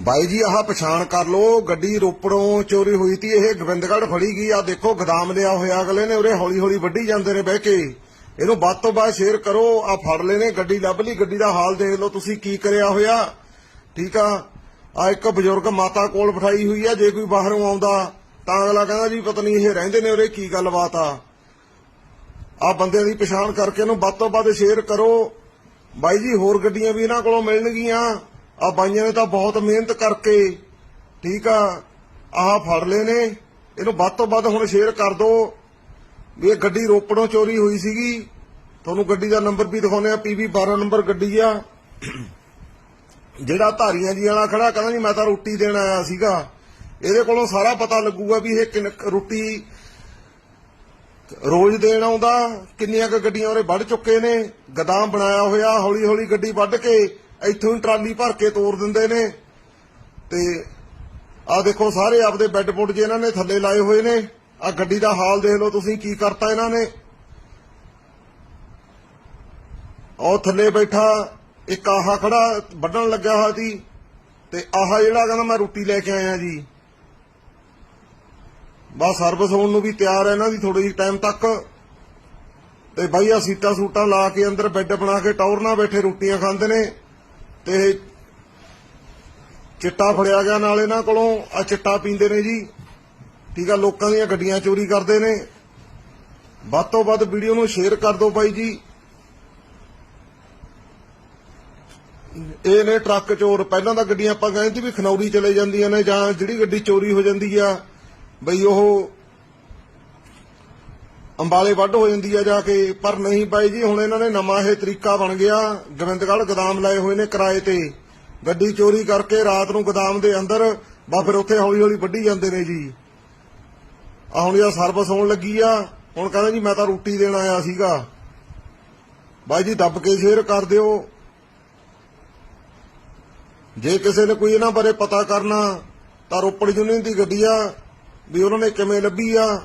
ਬਾਈ ਜੀ, ਆਹ ਪਛਾਣ ਕਰ ਲੋ ਗੱਡੀ ਰੋਪੜੋਂ ਚੋਰੀ ਹੋਈ ਤੀ, ਇਹ ਗੋਬਿੰਦਗੜ੍ਹ ਫੜੀ ਗਈ ਆ। ਦੇਖੋ, ਗਦਾਮ ਲਿਆ ਹੋਇਆ ਅਗਲੇ ਨੇ, ਉਰੇ ਹੌਲੀ ਹੌਲੀ ਵੱਢੀ ਜਾਂਦੇ ਨੇ ਬਹਿ ਕੇ। ਇਹਨੂੰ ਵੱਧ ਤੋਂ ਵੱਧ ਸ਼ੇਅਰ ਕਰੋ, ਆ ਫੜ ਲੈਨੇ ਗੱਡੀ ਲੱਭ ਲਈ, ਗੱਡੀ ਦਾ ਹਾਲ ਦੇਖ ਲਓ, ਤੁਸੀਂ ਕੀ ਕਰਿਆ ਹੋਇਆ। ਠੀਕ ਆ? ਆ ਇੱਕ ਬਜ਼ੁਰਗ ਮਾਤਾ ਕੋਲ ਬਿਠਾਈ ਹੋਈ ਆ, ਜੇ ਕੋਈ ਬਾਹਰੋਂ ਆਉਂਦਾ, ਤਾਂ ਅਗਲਾ ਕਹਿੰਦਾ ਜੀ, ਪਤਾ ਨਹੀਂ ਇਹ ਰਹਿੰਦੇ ਨੇ ਉਰੇ, ਕੀ ਗੱਲਬਾਤ ਆ। ਆ ਬੰਦੇ ਦੀ ਪਛਾਣ ਕਰਕੇ ਇਹਨੂੰ ਵੱਧ ਤੋਂ ਵੱਧ ਸ਼ੇਅਰ ਕਰੋ। ਬਾਈ ਜੀ, ਹੋਰ ਗੱਡੀਆਂ ਵੀ ਇਹਨਾਂ ਕੋਲੋਂ ਮਿਲਣਗੀਆਂ। ਆ ਬਾਈਆਂ ਨੇ ਤਾਂ ਬਹੁਤ ਮਿਹਨਤ ਕਰਕੇ, ਠੀਕ ਆ, ਆਹ ਫੜ ਲਏ ਨੇ। ਇਹਨੂੰ ਵੱਧ ਤੋਂ ਵੱਧ ਹੁਣ ਸ਼ੇਅਰ ਕਰ ਦਿਓ ਵੀ ਇਹ ਗੱਡੀ ਰੋਪੜੋਂ ਚੋਰੀ ਹੋਈ ਸੀਗੀ। ਤੁਹਾਨੂੰ ਗੱਡੀ ਦਾ ਨੰਬਰ ਵੀ ਦਿਖਾਉਂਦੇ ਆ ਪੀਬੀ 12 ਨੰਬਰ ਗੱਡੀ ਆ। ਜਿਹੜਾ ਧਾਰੀਆਂ ਜੀ ਵਾਲਾ ਖੜਾ, ਕਹਿੰਦਾ ਜੀ ਮੈਂ ਤਾਂ ਰੋਟੀ ਦੇਣ ਆਇਆ ਸੀਗਾ। ਇਹਦੇ ਕੋਲੋਂ ਸਾਰਾ ਪਤਾ ਲੱਗੂਗਾ ਵੀ ਇਹ ਕਿੰਨ, ਰੋਟੀ ਰੋਜ਼ ਦੇਣ ਆਉਂਦਾ। ਕਿੰਨੀਆਂ ਕੁ ਗੱਡੀਆਂ ਉਹਨੇ ਵੱਢ ਚੁੱਕੇ ਨੇ। ਗਦਾਮ ਬਣਾਇਆ ਹੋਇਆ ਹੌਲੀ ਹੌਲੀ ਗੱਡੀ ਵੱਢ ਕੇ ਇੱਥੋਂ ਹੀ ਟਰਾਲੀ ਭਰ ਕੇ ਤੋਰ ਦਿੰਦੇ ਨੇ। ਤੇ ਆ ਦੇਖੋ, ਸਾਰੇ ਆਪਦੇ ਬੈੱਡ ਪੁੱਟ ਜੇ ਇਹਨਾਂ ਨੇ ਥੱਲੇ ਲਾਏ ਹੋਏ ਨੇ। ਆ ਗੱਡੀ ਦਾ ਹਾਲ ਦੇਖ ਲਓ ਤੁਸੀਂ, ਕੀ ਕਰਤਾ ਇਹਨਾਂ ਨੇ। ਉਹ ਥੱਲੇ ਬੈਠਾ, ਇੱਕ ਆਹਾ ਖੜਾ, ਵੱਢਣ ਲੱਗਿਆ ਹੋਇਆ ਸੀ। ਤੇ ਆਹਾ ਜਿਹੜਾ ਕਹਿੰਦਾ ਮੈਂ ਰੋਟੀ ਲੈ ਕੇ ਆਇਆ ਜੀ। ਬਸ ਸਰਵਿਸ ਹੋਣ ਨੂੰ ਵੀ ਤਿਆਰ ਹੈ ਇਹਨਾਂ ਦੀ ਥੋੜੀ ਜਿਹੀ ਟਾਈਮ ਤੱਕ। ਤੇ ਬਾਈ ਆ ਸੀਟਾਂ ਸੂਟਾਂ ਲਾ ਕੇ ਅੰਦਰ ਬੈੱਡ ਬਣਾ ਕੇ ਟੌਰ ਨਾਲ ਬੈਠੇ ਰੋਟੀਆਂ ਖਾਂਦੇ ਨੇ। ਤੇ ਚਿੱਟਾ ਫੜਿਆ ਗਿਆ ਨਾਲ ਇਹਨਾਂ ਕੋਲੋਂ ਆ ਚਿੱਟਾ ਪੀਂਦੇ ਨੇ ਜੀ। ਠੀਕ ਆ, ਲੋਕਾਂ ਦੀਆਂ ਗੱਡੀਆਂ ਚੋਰੀ ਕਰਦੇ ਨੇ। ਵੱਧ ਤੋਂ ਵੱਧ ਵੀਡੀਓ ਨੂੰ ਸ਼ੇਅਰ ਕਰ ਦਿਓ ਬਾਈ ਜੀ। ਇਹ ਨੇ ਟਰੱਕ ਚੋਰ, ਪਹਿਲਾਂ ਤਾਂ ਗੱਡੀਆਂ ਆਪਾਂ ਕਹਿੰਦੇ ਵੀ ਖਨੌਰੀ ਚਲੇ ਜਾਂਦੀਆਂ ਨੇ ਜਾਂ ਜਿਹੜੀ ਗੱਡੀ ਚੋਰੀ ਹੋ ਜਾਂਦੀ ਆ, ਬਈ ਉਹ ਅੰਬਾਲੇ ਵੱਢ ਹੋ ਜਾਂਦੀ ਆ ਜਾ ਕੇ, ਪਰ ਨਹੀਂ ਬਾਈ ਜੀ, ਹੁਣ ਇਹਨਾਂ ਨੇ ਨਵਾਂ ਇਹ ਤਰੀਕਾ ਬਣ ਗਿਆ। ਗੋਬਿੰਦਗੜ੍ਹ ਗਦਾਮ ਲਾਏ ਹੋਏ ਨੇ ਕਿਰਾਏ ਤੇ। ਗੱਡੀ ਚੋਰੀ ਕਰਕੇ ਰਾਤ ਨੂੰ ਗਦਾਮ ਦੇ ਅੰਦਰ ਬਾ ਫਿਰ ਉੱਥੇ ਹੌਲੀ ਹੌਲੀ ਵੱਢੀ ਜਾਂਦੇ ਨੇ ਜੀ। ਆ ਹੁਣ ਇਹ ਸਰਵਿਸ ਹੋਣ ਲੱਗੀ ਆ। ਹੁਣ ਕਹਿੰਦਾ ਜੀ, ਮੈਂ ਤਾਂ ਰੋਟੀ ਦੇਣ ਆਇਆ ਸੀਗਾ। ਬਾਈ ਜੀ, ਦੱਬ ਕੇ ਸ਼ੇਅਰ ਕਰ ਦਿਓ। ਜੇ ਕਿਸੇ ਨੇ ਕੋਈ ਇਹਨਾਂ ਬਾਰੇ ਪਤਾ ਕਰਨਾ, ਤਾਂ ਰੋਪੜ ਯੂਨੀਅਨ ਦੀ ਗੱਡੀ ਆ, ਵੀ ਉਹਨਾਂ ਨੇ ਕਿਵੇਂ ਲੱਭੀ ਆ।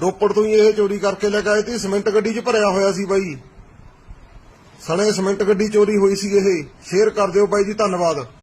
ਰੋਪੜ ਤੋਂ ਹੀ ਇਹ ਚੋਰੀ ਕਰਕੇ ਲੈ ਕੇ ਆਏ ਤੇ ਸਿਮੈਂਟ ਗੱਡੀ 'ਚ ਭਰਿਆ ਹੋਇਆ ਸੀ ਬਾਈ। ਸਣੇ ਸਿਮੈਂਟ ਗੱਡੀ ਚੋਰੀ ਹੋਈ ਸੀ ਇਹ। ਸ਼ੇਅਰ ਕਰ ਦਿਓ ਬਾਈ ਜੀ, ਧੰਨਵਾਦ।